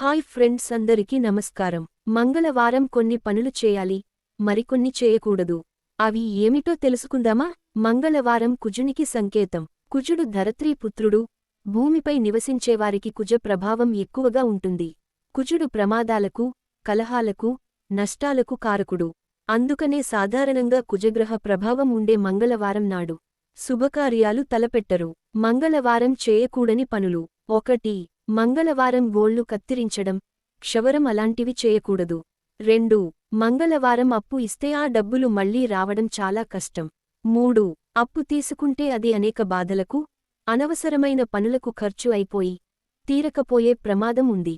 Hi friends అందరికీ నమస్కారం. మంగళవారం కొన్ని పనులు చేయాలి మరికొన్ని చేయకూడదు. అవి ఏమిటో తెలుసుకుందామా? మంగళవారం కుజునికి సంకేతం. కుజుడు ధరత్రీపుత్రుడు భూమిపై నివసించేవారికి కుజ ప్రభావం ఎక్కువగా ఉంటుంది. కుజుడు ప్రమాదాలకు కలహాలకు నష్టాలకు కారకుడు. అందుకనే సాధారణంగా కుజగ్రహ ప్రభావం ఉండే మంగళవారం నాడు శుభకార్యాలు తలపెట్టరు. మంగళవారం చేయకూడని పనులు. ఒకటి మంగళవారం గోళ్ళు కత్తిరించడం క్షవరం అలాంటివి చేయకూడదు. రెండు మంగళవారం అప్పు ఇస్తే ఆ డబ్బులు మళ్ళీ రావడం చాలా కష్టం. మూడు అప్పు తీసుకుంటే అది అనేక బాధలకు అనవసరమైన పనులకు ఖర్చు అయిపోయి తీరకపోయే ప్రమాదం ఉంది.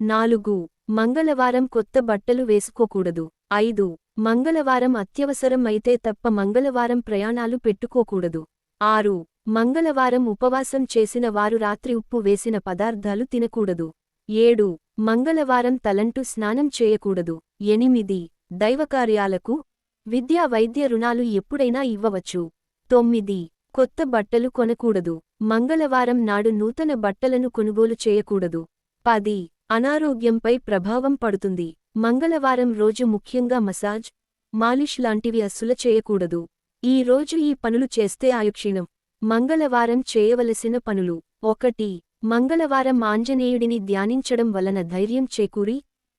నాలుగు మంగళవారం కొత్త బట్టలు వేసుకోకూడదు. ఐదు మంగళవారం అత్యవసరం అయితే తప్ప మంగళవారం ప్రయాణాలు పెట్టుకోకూడదు. ఆరు. మంగళవారం ఉపవాసం చేసిన వారు రాత్రి ఉప్పు వేసిన పదార్థాలు తినకూడదు. ఏడు. మంగళవారం తలంటూ స్నానం చేయకూడదు. ఎనిమిది. దైవకార్యాలకు విద్యా వైద్య రుణాలు ఎప్పుడైనా ఇవ్వవచ్చు. తొమ్మిది. కొత్త బట్టలు కొనకూడదు. మంగళవారం నాడు నూతన బట్టలను కొనుగోలు చేయకూడదు. పది. అనారోగ్యంపై ప్రభావం పడుతుంది. మంగళవారం రోజు ముఖ్యంగా మసాజ్ మాలిష్ లాంటివి అస్సుల చేయకూడదు. ఈ రోజు ఈ పనులు చేస్తే ఆయుక్షీణం. మంగళవారం చేయవలసిన పనులు. ఒకటి మంగళవారం ఆంజనేయుడిని ధ్యానించడం వలన ధైర్యం చేకూరి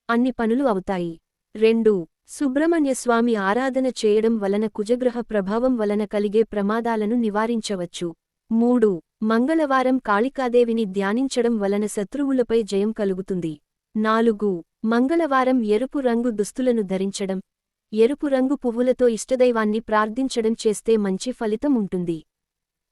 అన్ని పనులు అవుతాయి. రెండు సుబ్రహ్మణ్యస్వామి ఆరాధన చేయడం వలన కుజగ్రహ ప్రభావం వలన కలిగే ప్రమాదాలను నివారించవచ్చు. మూడు మంగళవారం కాళికాదేవిని ధ్యానించడం వలన శత్రువులపై జయం కలుగుతుంది. నాలుగు మంగళవారం ఎరుపు రంగు దుస్తులను ధరించడం. ఎరుపు రంగు పువ్వులతో ఇష్టదైవాన్ని ప్రార్థించడం చేస్తే మంచి ఫలితం ఉంటుంది.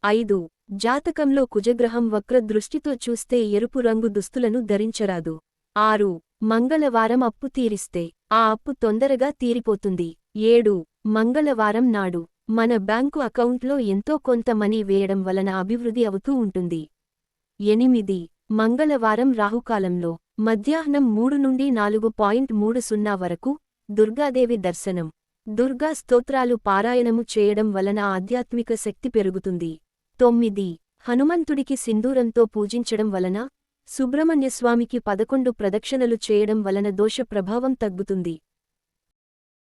ఐదు జాతకంలో కుజగ్రహం వక్ర దృష్టితో చూస్తే ఎరుపు రంగు దుస్తులను ధరించరాదు. ఆరు మంగళవారం అప్పు తీరిస్తే ఆ అప్పు తొందరగా తీరిపోతుంది. ఏడు మంగళవారం నాడు మన బ్యాంకు అకౌంట్లో ఎంతో కొంత మనీ వేయడం వలన అభివృద్ధి అవుతూ ఉంటుంది. ఎనిమిది మంగళవారం రాహుకాలంలో మధ్యాహ్నం మూడు నుండి నాలుగు పాయింట్ మూడు సున్నా వరకు దుర్గాదేవి దర్శనం. దుర్గా స్తోత్రాలు పారాయణము చేయడం వలన ఆధ్యాత్మిక శక్తి పెరుగుతుంది. తొమ్మిది. హనుమంతుడికి సింధూరంతో పూజించడం వలన సుబ్రహ్మణ్యస్వామికి పదకొండు ప్రదక్షిణలు చేయడం వలన దోష ప్రభావం తగ్గుతుంది.